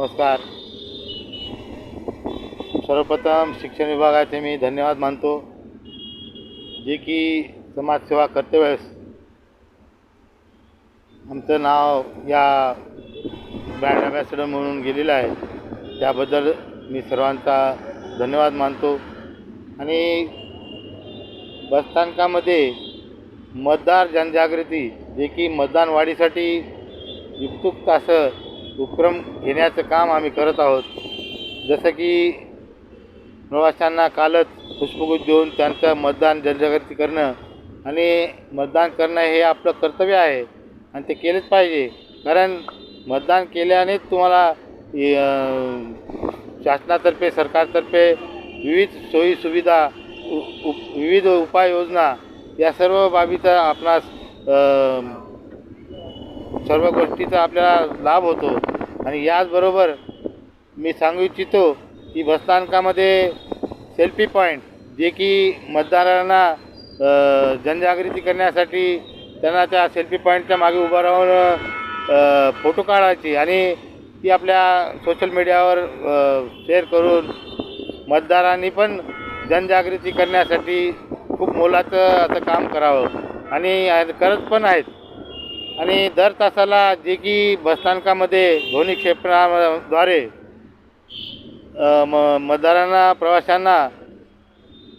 नमस्कार. सर्वप्रथम शिक्षण विभागाचे मी धन्यवाद मानतो. जे की समाजसेवा करते वेळेस आमचं नाव या ब्रँड ॲम्बॅसेडर म्हणून गेलेलं आहे. त्याबद्दल मी सर्वांचा धन्यवाद मानतो. आणि बसस्थानकामध्ये मतदार जनजागृती जे की मतदान वाढीसाठी युक्तुक्त असं उपक्रम घेण्याचं काम आम्ही करत आहोत. जसं की प्रवाशांना कालच पुष्पगुच्छ देऊन त्यांचं मतदान जनजागृती करणं आणि मतदान करणं हे आपलं कर्तव्य आहे आणि ते केलेच पाहिजे. कारण मतदान केल्यानेच तुम्हाला शासनातर्फे सरकारतर्फे विविध सोयीसुविधा उ उप विविध उपाययोजना या सर्व बाबीचा आपणास सर्व गोष्टीचा आपल्याला लाभ होतो. आणि याचबरोबर मी सांगू इच्छितो की बसस्थानकामध्ये सेल्फी पॉईंट जे की मतदारांना जनजागृती करण्यासाठी त्यांना त्या सेल्फी पॉईंटच्या मागे उभं राहून फोटो काढायची आणि ती आपल्या सोशल मीडियावर शेअर करून मतदारांनी पण जनजागृती करण्यासाठी खूप मोलाचं असं काम करावं. आणि आणि करत पण आहेत. आणि दर तासाला जे की बसस्थानकामध्ये ध्वनी क्षेपणाद्वारे म मतदारांना प्रवाशांना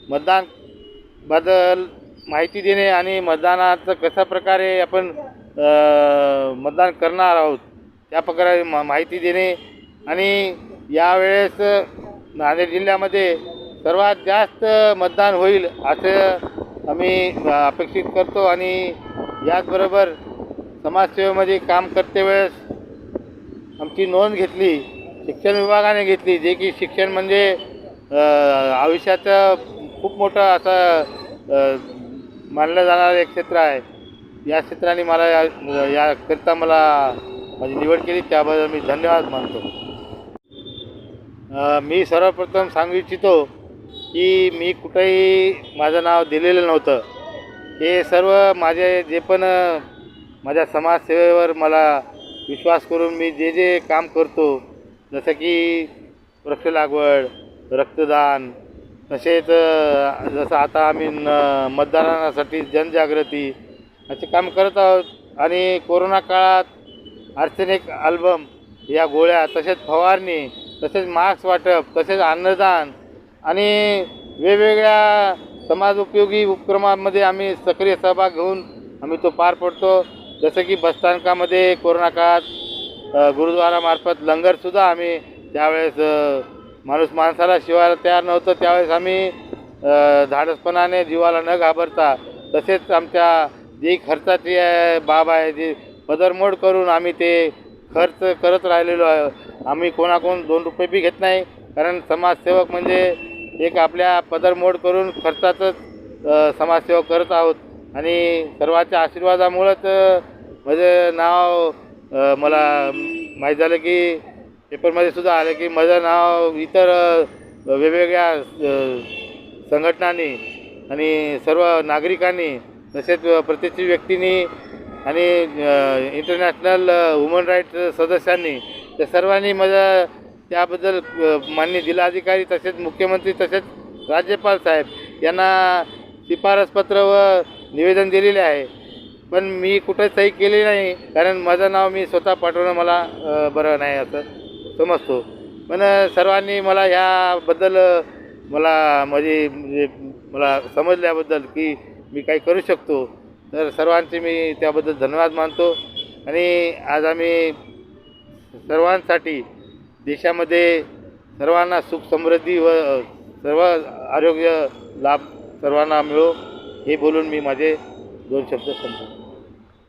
मतदानबद्दल माहिती देणे आणि मतदानाचं कशा प्रकारे आपण मतदान करणार आहोत त्या प्रकारे मा माहिती देणे आणि यावेळेस नांदेड जिल्ह्यामध्ये सर्वात जास्त मतदान होईल असं आम्ही अपेक्षित करतो आणि याचबरोबर समाजसेवेमध्ये काम करते वेळेस आमची नोंद घेतली शिक्षण विभागाने घेतली जे की शिक्षण म्हणजे आयुष्याचं खूप मोठं असं मानलं जाणारं एक क्षेत्र आहे. या क्षेत्राने मला या याकरिता मला माझी निवड केली त्याबद्दल मी धन्यवाद मानतो. मी सर्वप्रथम सांगू इच्छितो की मी कुठंही माझं नाव दिलेलं नव्हतं. हे सर्व माझे जे पण माझ्या समाजसेवेवर मला विश्वास करून मी जे जे काम करतो जसं की वृक्ष लागवड रक्तदान तसेच जसं आता आम्ही न मतदारांसाठी जनजागृती असे काम करत आहोत. आणि कोरोना काळात आर्सेनिक अल्बम या गोळ्या तसेच फवारणी तसेच मास्क वाटप तसेच अन्नदान आणि वेगवेगळ्या समाजोपयोगी उपक्रमांमध्ये आम्ही सक्रिय सहभाग घेऊन आम्ही तो पार पडतो. जसं की बसस्थानकामध्ये कोरोना काळात गुरुद्वारामार्फत लंगरसुद्धा आम्ही त्यावेळेस माणूस माणसाला शिवायला तयार नव्हतं. त्यावेळेस आम्ही धाडसपणाने जीवाला न घाबरता तसेच आमच्या जी खर्चाची बाब आहे जी पदरमोड करून आम्ही ते खर्च करत राहिलेलो आहे आम्ही कोणाकोण दोन रुपये बी घेत नाही. कारण समाजसेवक म्हणजे एक आपल्या पदरमोड करून खर्चाचंच समाजसेवक समाजसेवा करत आहोत. आणि सर्वांच्या आशीर्वादामुळंच माझं नाव मला माहीत झालं की पेपरमध्ये सुद्धा आलं की माझं नाव इतर वेगवेगळ्या संघटनांनी आणि सर्व नागरिकांनी तसेच प्रतिष्ठित व्यक्तींनी आणि इंटरनॅशनल वुमन राईट्स सदस्यांनी त्या सर्वांनी माझं त्याबद्दल मान्य माननीय जिल्हाधिकारी तसेच मुख्यमंत्री तसेच राज्यपाल साहेब यांना शिफारसपत्र व निवेदन दिलेले आहे. पण मी कुठं सही केली नाही कारण माझं नाव मी स्वतः पाठवणं मला बरं नाही असं समजतो. पण सर्वांनी मला ह्याबद्दल मला माझी म्हणजे मला समजल्याबद्दल की मी काही करू शकतो. तर सर्वांचे मी त्याबद्दल धन्यवाद मानतो. आणि आज आम्ही सर्वांसाठी देशामध्ये सर्वांना सुख समृद्धी व सर्व आरोग्य लाभ सर्वांना मिळो. हे बोलून मी माझे दोन शब्द संपवतो.